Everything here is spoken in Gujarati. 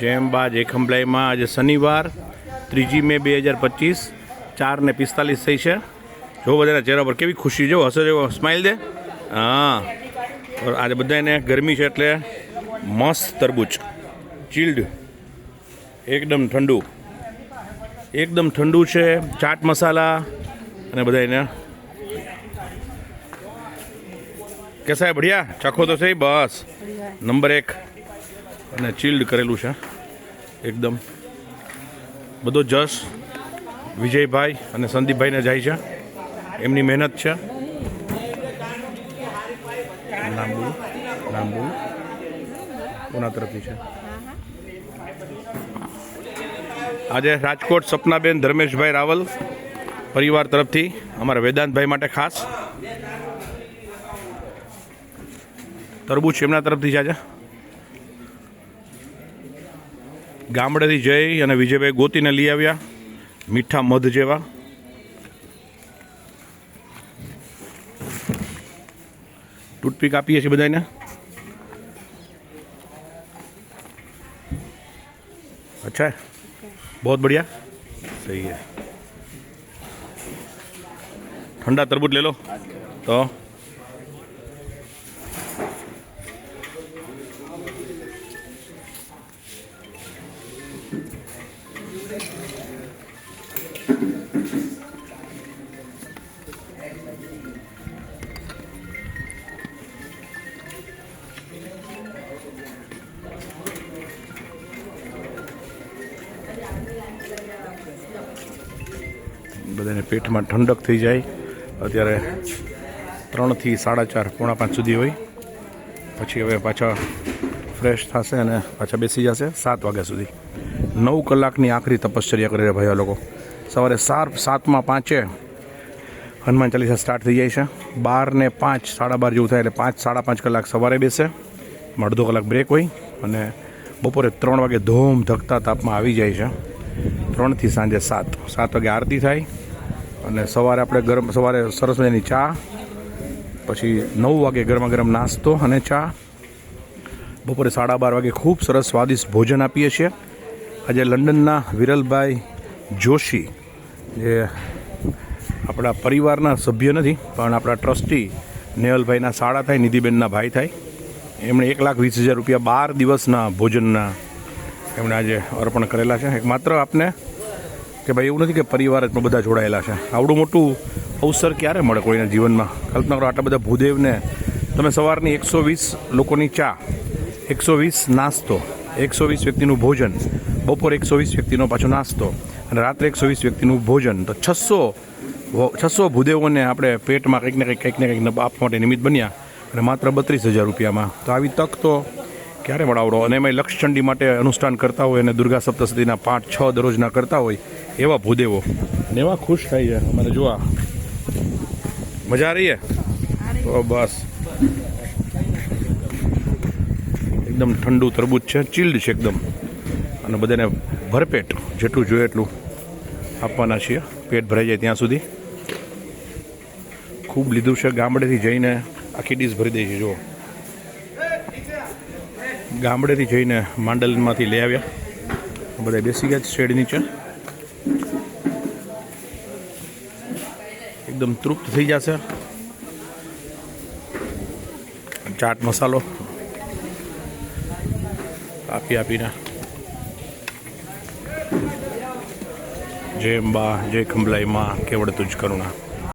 જેમ એક એકમપ્લાયમાં આજે શનિવાર, ત્રીજી મે બે હજાર પચીસ ચાર ને પિસ્તાલીસ થઈ છે. જો બધાના ચહેરા પર કેવી ખુશી, જો હશે જેવો સ્માઇલ દે. હા. આજે બધાને ગરમી છે એટલે મસ્ત તરબૂચ. ચીલ્ડ એકદમ ઠંડુ. એકદમ ઠંડુ છે, ચાટ મસાલા અને બધા એને કે સાહેબ બઢિયા ચાખો તો સહી, બસ. નંબર એક. અને ચિલ્ડ કરેલું છે. એકદમ. બધો જશ, વિજયભાઈ અને સંદીપભાઈને જાય છે. એમની મહેનત છે. લાંબુ લાંબુ. કોના તરફથી છે? આજે રાજકોટ સપનાબેન ધર્મેશભાઈ રાવલ પરિવાર તરફથી અમારા વેદાંતભાઈ માટે ખાસ. તરબૂચ એમના તરફથી છે આજે. ગામડેથી જઈ અને વિજયભાઈ ગોતીને લઈ આવ્યા મીઠા મધ જેવા ટૂથપીક આપીએ છીએ બધાને अच्छा है बहुत बढ़िया सही है ठंडा तरबूज ले लो तो બધાને પેટમાં ઠંડક થઈ જાય. અત્યારે ત્રણથી સાડા ચાર પોણા પાંચ સુધી હોય. પછી હવે પાછા ફ્રેશ થશે અને પાછા બેસી જશે સાત વાગ્યા સુધી. નવ કલાકની આખરી તપશ્ચર્યા કરી રહ્યા ભાઈ લોકો. સવારે સાત સાતમાં પાંચે હનુમાન ચાલીસા સ્ટાર્ટ થઈ જાય છે. બાર ને પાંચ, સાડા બાર જેવું થાય એટલે પાંચ, સાડા પાંચ કલાક સવારે બેસે. અડધો કલાક બ્રેક હોય અને બપોરે ત્રણ વાગે ધોમ ધકતા તાપમાં આવી જાય છે. ત્રણથી સાંજે સાત. સાત વાગે આરતી થાય અને સવારે આપણે ગરમ સવારે સરસ મજાની ચા, પછી નવ વાગે ગરમા ગરમ નાસ્તો અને ચા બપોરે સાડા બાર વાગે ખૂબ સરસ સ્વાદિષ્ટ ભોજન આપીએ છીએ. આજે લંડનના વિરલભાઈ જોશી, જે આપણા પરિવારના સભ્ય નથી, પણ આપણા ટ્રસ્ટી નેહલભાઈના સાડા થાય, નિધિબેનના ભાઈ થાય. એમણે એક લાખ વીસ હજાર રૂપિયા બાર દિવસના ભોજનના એમણે આજે અર્પણ કરેલા છે. એક માત્ર આપને કે ભાઈ એવું નથી કે પરિવાર જ બધા જોડાયેલા છે. આવડું મોટું અવસર ક્યારે મળે કોઈના જીવનમાં? કલ્પના કરો આટલા બધા ભૂદેવને. તમે સવારની એકસો વીસ લોકોની ચા એકસો વીસ નાસ્તો એકસો વીસ વ્યક્તિનું ભોજન બપોર એકસો વીસ વ્યક્તિનો પાછો નાસ્તો અને રાત્રે એકસો વીસ વ્યક્તિનું ભોજન. તો છસો છસો ભૂદેવોને આપણે પેટમાં કંઈક ને કંઈક કંઈક ને કંઈક આપવા માટે નિમિત્ત બન્યા અને માત્ર બત્રીસ હજાર રૂપિયામાં. તો આવી તક તો ક્યારે મળાવડો? અને એમાં લક્ષચંડી માટે અનુષ્ઠાન કરતા હોય અને દુર્ગા સપ્તશતીના પાંચ છ દરરોજના કરતા હોય એવા ભૂદેવો. અને એવા ખુશ થાય છે. અમારે જોવા. મજા આ રહી હે. તો બસ. એકદમ ઠંડુ તરબૂચ છે ચિલ્ડ છે એકદમ. અને બધાને ભરપેટ, જેટલું જોઈએ એટલું આપવાના છીએ. પેટ ભરાઈ જાય ત્યાં સુધી. ખૂબ લીધું છે ગામડેથી જઈને આખી ડીશ ભરી દે છે, જુઓ. ગામડેથી જઈને માંડલમાંથી લઈ આવ્યા. બધા બેસી ગયા છે શેડ નીચે. એકદમ તૃપ્ત થઈ જશે. ચાટ મસાલો આપી આપીને. જય અંબા જય ખંભલાઈ માં કેવડ તુજ કરુણા.